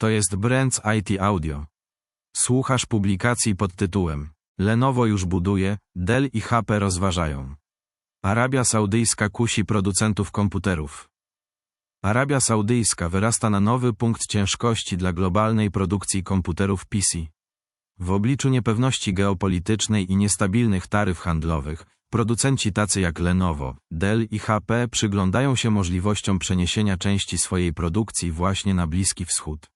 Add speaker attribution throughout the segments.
Speaker 1: To jest Brands IT Audio. Słuchasz publikacji pod tytułem Lenovo już buduje, Dell i HP rozważają. Arabia Saudyjska kusi producentów komputerów. Arabia Saudyjska wyrasta na nowy punkt ciężkości dla globalnej produkcji komputerów PC. W obliczu niepewności geopolitycznej i niestabilnych taryf handlowych, producenci tacy jak Lenovo, Dell i HP przyglądają się możliwościom przeniesienia części swojej produkcji właśnie na Bliski Wschód.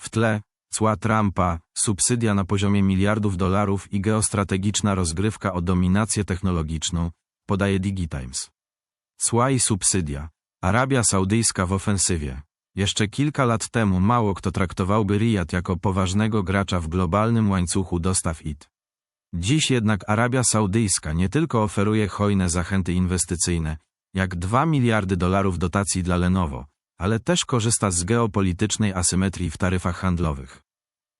Speaker 1: W tle cła Trumpa, subsydia na poziomie miliardów dolarów i geostrategiczna rozgrywka o dominację technologiczną, podaje DigiTimes. Cła i subsydia. Arabia Saudyjska w ofensywie. Jeszcze kilka lat temu mało kto traktowałby Riyad jako poważnego gracza w globalnym łańcuchu dostaw IT. Dziś jednak Arabia Saudyjska nie tylko oferuje hojne zachęty inwestycyjne, jak 2 miliardy dolarów dotacji dla Lenovo, ale też korzysta z geopolitycznej asymetrii w taryfach handlowych.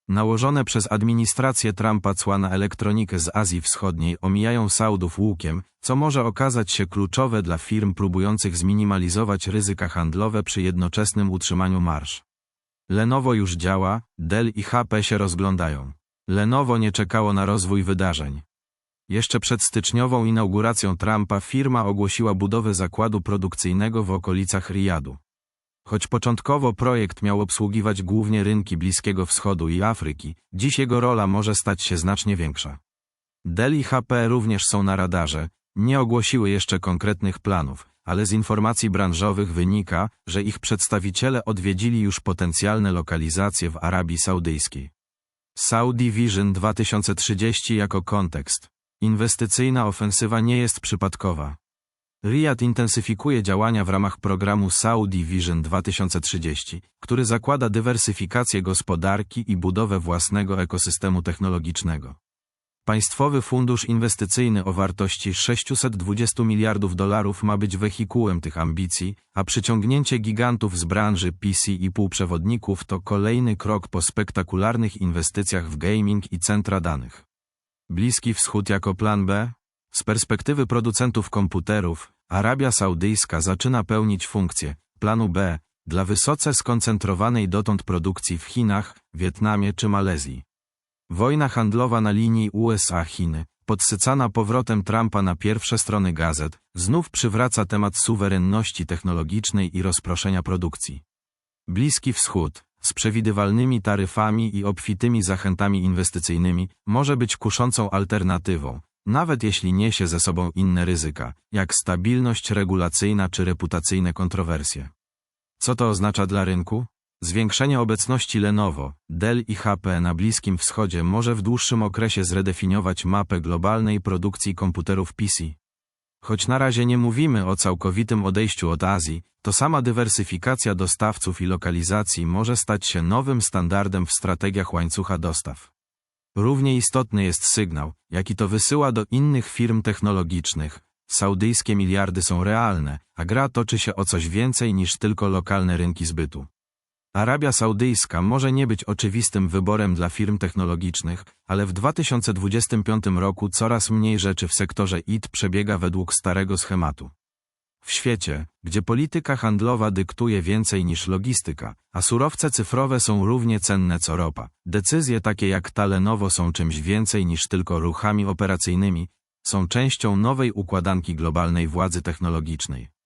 Speaker 1: Nałożone przez administrację Trumpa cła na elektronikę z Azji Wschodniej omijają Saudów łukiem, co może okazać się kluczowe dla firm próbujących zminimalizować ryzyka handlowe przy jednoczesnym utrzymaniu marsz. Lenovo już działa, Dell i HP się rozglądają. Lenovo nie czekało na rozwój wydarzeń. Jeszcze przed styczniową inauguracją Trumpa firma ogłosiła budowę zakładu produkcyjnego w okolicach Riyadu. Choć początkowo projekt miał obsługiwać głównie rynki Bliskiego Wschodu i Afryki, dziś jego rola może stać się znacznie większa. Dell i HP również są na radarze, nie ogłosiły jeszcze konkretnych planów, ale z informacji branżowych wynika, że ich przedstawiciele odwiedzili już potencjalne lokalizacje w Arabii Saudyjskiej. Saudi Vision 2030 jako kontekst. Inwestycyjna ofensywa nie jest przypadkowa. Riyad intensyfikuje działania w ramach programu Saudi Vision 2030, który zakłada dywersyfikację gospodarki i budowę własnego ekosystemu technologicznego. Państwowy Fundusz Inwestycyjny o wartości 620 miliardów dolarów ma być wehikułem tych ambicji, a przyciągnięcie gigantów z branży PC i półprzewodników to kolejny krok po spektakularnych inwestycjach w gaming i centra danych. Bliski Wschód jako plan B? Z perspektywy producentów komputerów, Arabia Saudyjska zaczyna pełnić funkcję planu B dla wysoce skoncentrowanej dotąd produkcji w Chinach, Wietnamie czy Malezji. Wojna handlowa na linii USA-Chiny, podsycana powrotem Trumpa na pierwsze strony gazet, znów przywraca temat suwerenności technologicznej i rozproszenia produkcji. Bliski Wschód, z przewidywalnymi taryfami i obfitymi zachętami inwestycyjnymi, może być kuszącą alternatywą, nawet jeśli niesie ze sobą inne ryzyka, jak stabilność regulacyjna czy reputacyjne kontrowersje. Co to oznacza dla rynku? Zwiększenie obecności Lenovo, Dell i HP na Bliskim Wschodzie może w dłuższym okresie zredefiniować mapę globalnej produkcji komputerów PC. Choć na razie nie mówimy o całkowitym odejściu od Azji, to sama dywersyfikacja dostawców i lokalizacji może stać się nowym standardem w strategiach łańcucha dostaw. Równie istotny jest sygnał, jaki to wysyła do innych firm technologicznych. Saudyjskie miliardy są realne, a gra toczy się o coś więcej niż tylko lokalne rynki zbytu. Arabia Saudyjska może nie być oczywistym wyborem dla firm technologicznych, ale w 2025 roku coraz mniej rzeczy w sektorze IT przebiega według starego schematu. W świecie, gdzie polityka handlowa dyktuje więcej niż logistyka, a surowce cyfrowe są równie cenne co ropa, decyzje takie jak ta Lenovo są czymś więcej niż tylko ruchami operacyjnymi, są częścią nowej układanki globalnej władzy technologicznej.